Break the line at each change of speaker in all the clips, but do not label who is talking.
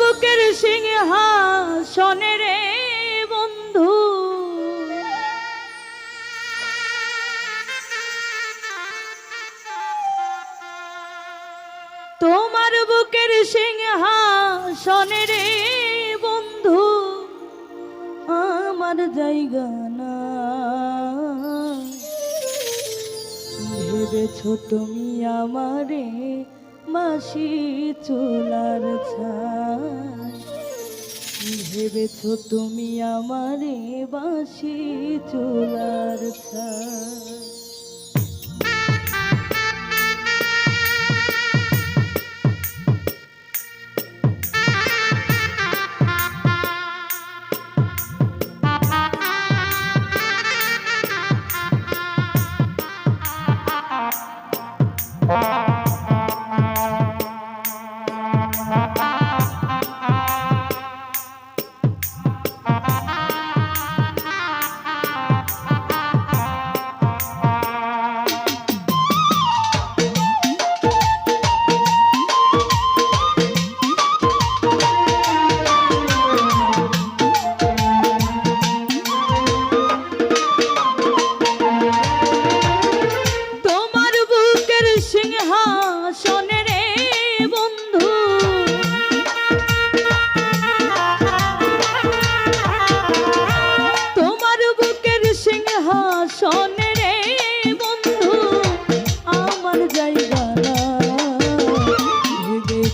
বুকের সিংহাসনে রে বন্ধু। তোমার বুকের সিংহাসনে রে বন্ধু, আমার জায়গা না। ভেবেছ তুমি আমারে মাসি চুলার ছায় ভেবেছ তুমি আমারে বাসি চুলার ছাই।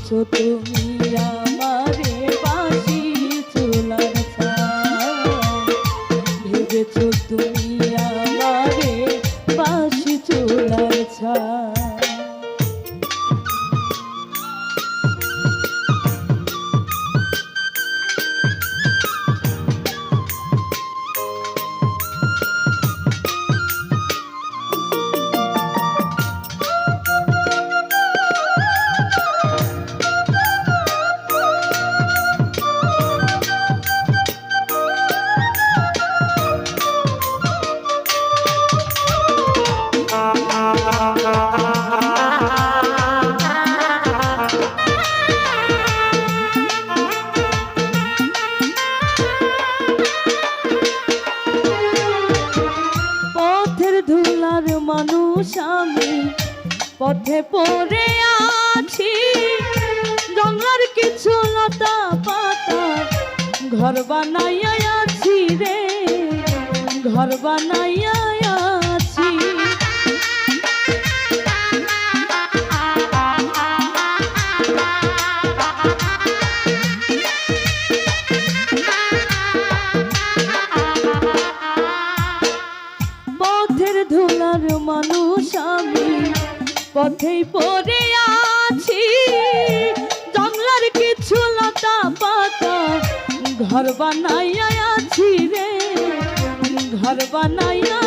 তুমি আমারে ধুলার মানুষ আমি পথে পড়ে আছি। জঙ্গলার কিছু লতা পাতা ঘর বানাইয়া আছি রে, ঘর বানাইয়া পথেই পড়ে আছি। জঙ্গলার কিছু লতা পাতা ঘর বানাইয়া আছি রে ঘর বানাইয়া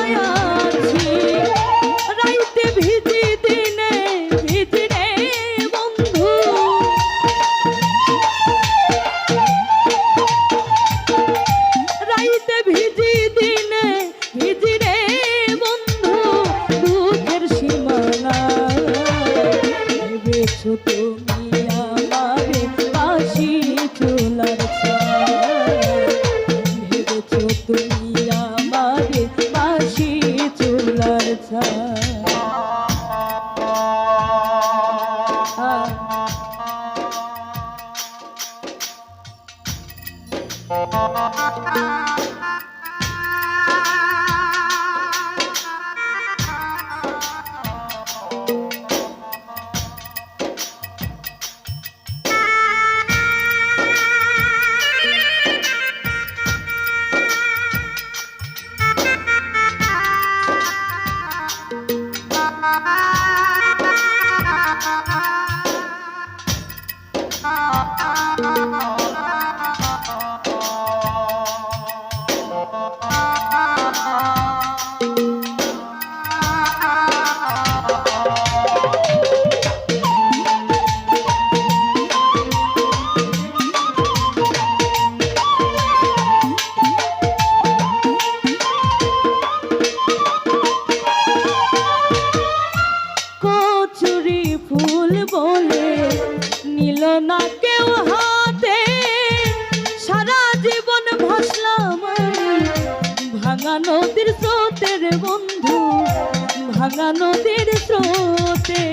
ভাঙা নদীর স্রোতে।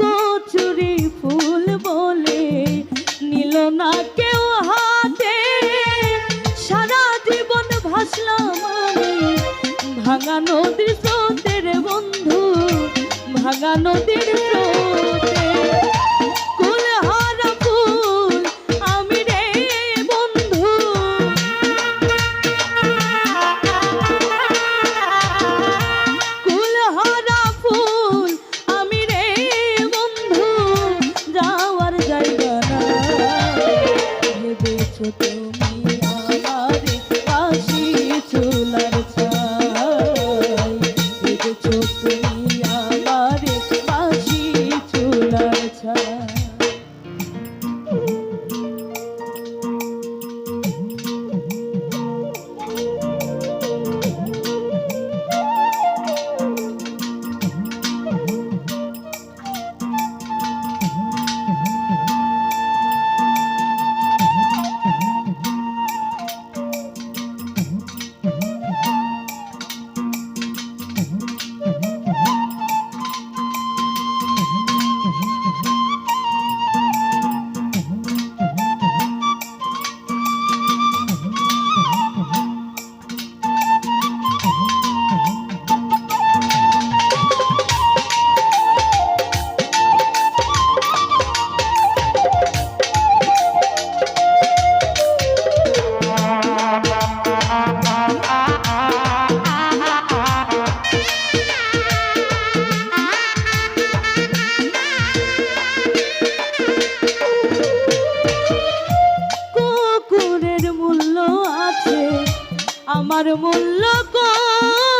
কচুরি ফুল বলে না কেউ হাতে। সারা জীবন ভাসলাম স্রোতের বন্ধু, ভাঙা নদীর স্রোত। আমার মূল্য কম